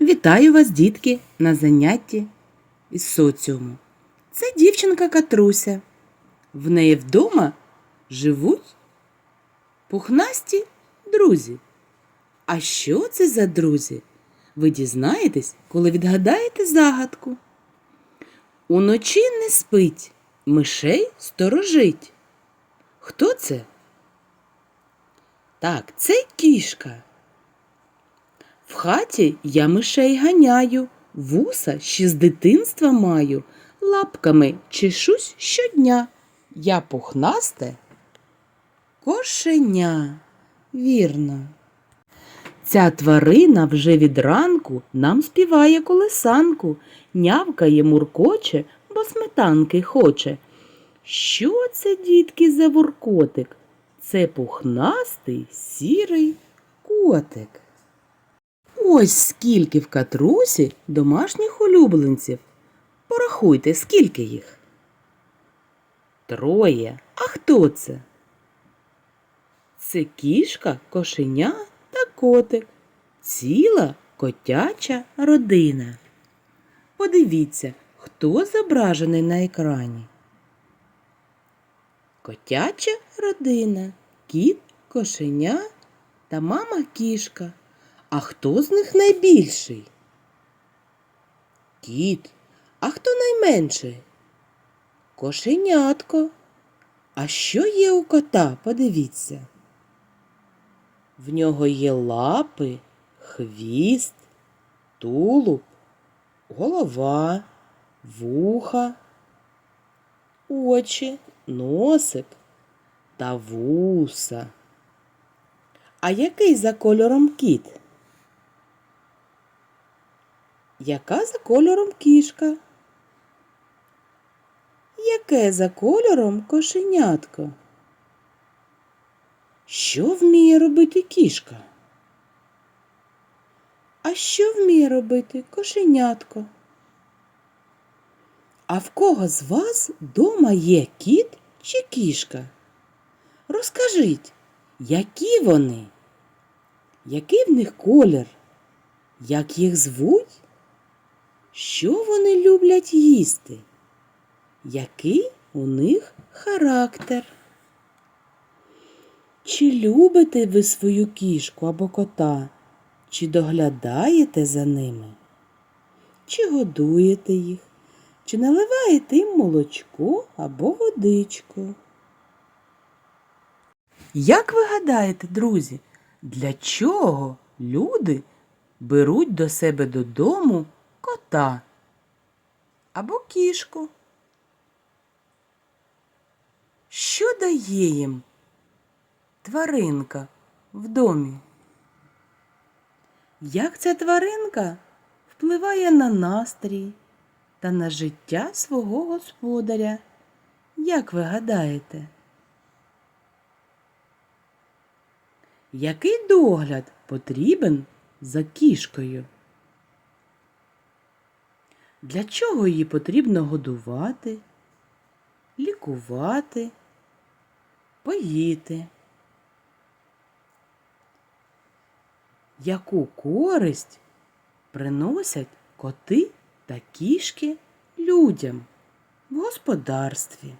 Вітаю вас, дітки, на занятті із соціуму. Це дівчинка Катруся. В неї вдома живуть пухнасті друзі. А що це за друзі? Ви дізнаєтесь, коли відгадаєте загадку. Уночі не спить, мишей сторожить. Хто це? Так, це кішка. В хаті я мишей ганяю, вуса ще з дитинства маю, лапками чешусь щодня. Я пухнасте кошеня. Вірно. Ця тварина вже від ранку нам співає колесанку, нявкає, муркоче, бо сметанки хоче. Що це, дітки, за вуркотик? Це пухнастий сірий котик. Ось скільки в катрусі домашніх улюбленців. Порахуйте, скільки їх. Троє. А хто це? Це кішка, кошеня та котик. Ціла котяча родина. Подивіться, хто зображений на екрані. Котяча родина, кіт, кошеня та мама кішка. А хто з них найбільший? Кіт. А хто найменший? Кошенятко. А що є у кота? Подивіться. В нього є лапи, хвіст, тулуб, голова, вуха, очі, носик та вуса. А який за кольором кіт? Яка за кольором кішка? Яке за кольором кошенятко? Що вміє робити кішка? А що вміє робити кошенятко? А в кого з вас дома є кіт чи кішка? Розкажіть, які вони? Який в них колір? Як їх звуть? Що вони люблять їсти? Який у них характер? Чи любите ви свою кішку або кота? Чи доглядаєте за ними? Чи годуєте їх? Чи наливаєте їм молочко або водичку? Як ви гадаєте, друзі, для чого люди беруть до себе додому кота або кішку? Що дає їм тваринка в домі? Як ця тваринка впливає на настрій та на життя свого господаря? Як ви гадаєте? Який догляд потрібен за кішкою? Для чого її потрібно годувати, лікувати, поїти? Яку користь приносять коти та кішки людям в господарстві?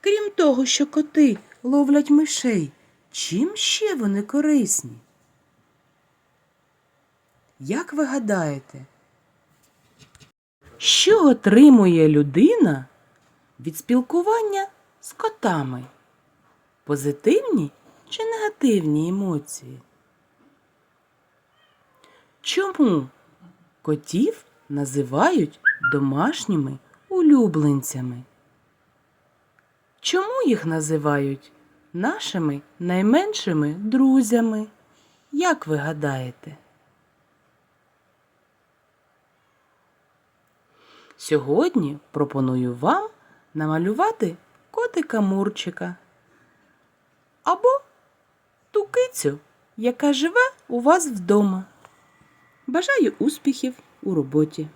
Крім того, що коти ловлять мишей, чим ще вони корисні? Як ви гадаєте, що отримує людина від спілкування з котами? Позитивні чи негативні емоції? Чому котів називають домашніми улюбленцями? Чому їх називають нашими найменшими друзями? Як ви гадаєте? Сьогодні пропоную вам намалювати котика Мурчика або ту кицю, яка живе у вас вдома. Бажаю успіхів у роботі!